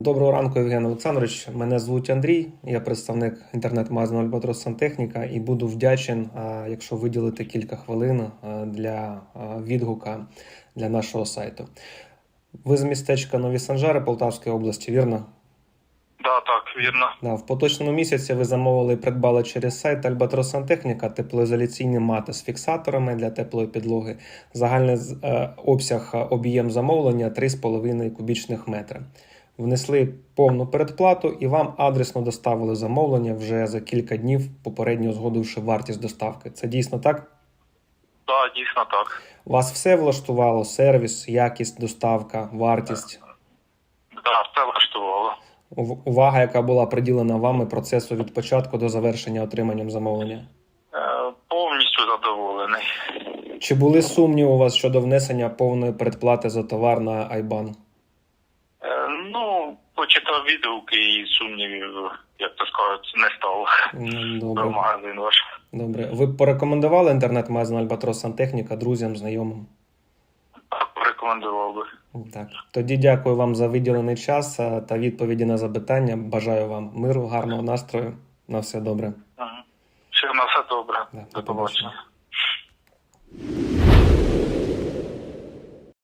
Доброго ранку, Євген Олександрович. Мене звуть Андрій. Я представник інтернет-магазину Альбатрос Сантехніка і буду вдячен, якщо виділити кілька хвилин для відгука для нашого сайту. Ви з містечка Нові Санжари Полтавської області, вірно? Да, так, вірно. Да, в поточному місяці ви замовили і придбали через сайт Альбатрос Сантехніка теплоізоляційні мати з фіксаторами для теплої підлоги. Загальний е, обсяг е, об'єм замовлення 3,5 кубічних метри. Внесли повну передплату і вам адресно доставили замовлення вже за кілька днів, попередньо узгодивши вартість доставки. Це дійсно так? Да, дійсно так. Вас все влаштувало: сервіс, якість, доставка, вартість, Да, все влаштувало. Увага, яка була приділена вами процесу від початку до завершення отриманням замовлення. Е, повністю задоволений. Чи були сумніви у вас щодо внесення повної передплати за товар на Айбан? Ну, почитав відгуки і сумнівів, як то сказати, не стало М, про магазин ваш. Добре. Ви б порекомендували інтернет-магазин Альбатрос Сантехніка друзям, знайомим? Так, рекомендував би. Так. Тоді дякую вам за виділений час та відповіді на запитання. Бажаю вам миру, гарного настрою. На все добре. Ага. Все на все добре. Да, До побачення.